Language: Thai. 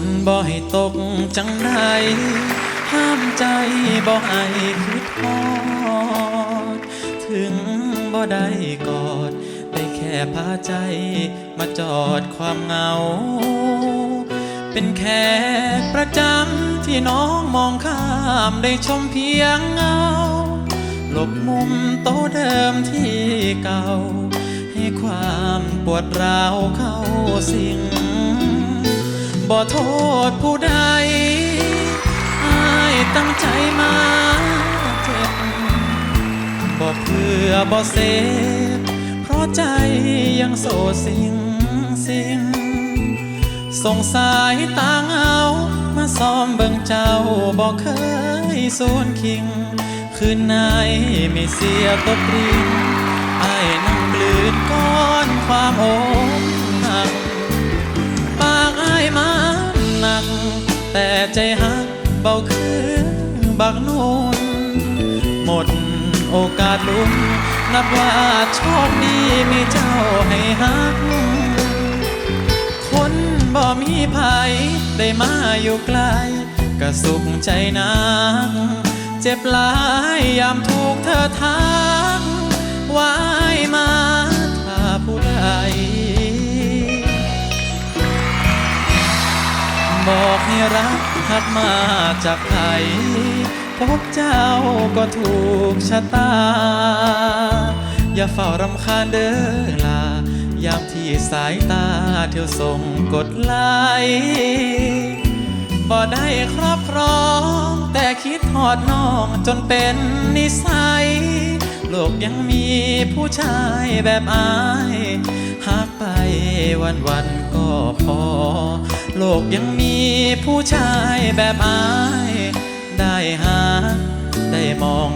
นบ่ให้ตกจังใดห้ามใจบ่ให้คิดทอด ถึงบ่ได้กอด ได้แค่พาใจมาจอดความเหงา เป็นแขกประจำที่น้องมองข้ามได้ชมเพียงเงา หลบมุมโต๊ะเดิมที่เก่า ให้ความปวดร้าวเข้าสิง บ่โทษผู้ใดอายตั้งใจมาเจ็บบ่เพื่อบ่เสพเพราะใจยังโสดสิงสิงส่งสายตาเงามาซ้อมเบิ่งเจ้าบ่เคยสูนคิง คืนไหนไม่เสียตบริงไอ้ายนั่งกลืนก้อนความโอ ใจหักเบาคือบักนุ่นหมดโอกาสลุ้นนับว่าโชคดีมีเจ้าให้หัก คนบ่มีภัยได้มาอยู่ใกลก็สุขใจนักเจ็บหลายยามถูกเธอทักว่ายมา บอกให้รักหักมาจากใครพบเจ้าก็ถูกชะตา อย่าเฝ้ารำคาญเด้อลา ยามที่สายตาเที่ยวส่งกดไลบ่ได้ครอบครอง แต่คิดหอดน้องจนเป็นนิสัย โลกยังมีผู้ชายแบบอาย หากไปวันวันๆก็พอ โลกยังมีผู้ชายแบบอาย ได้หา ได้มอง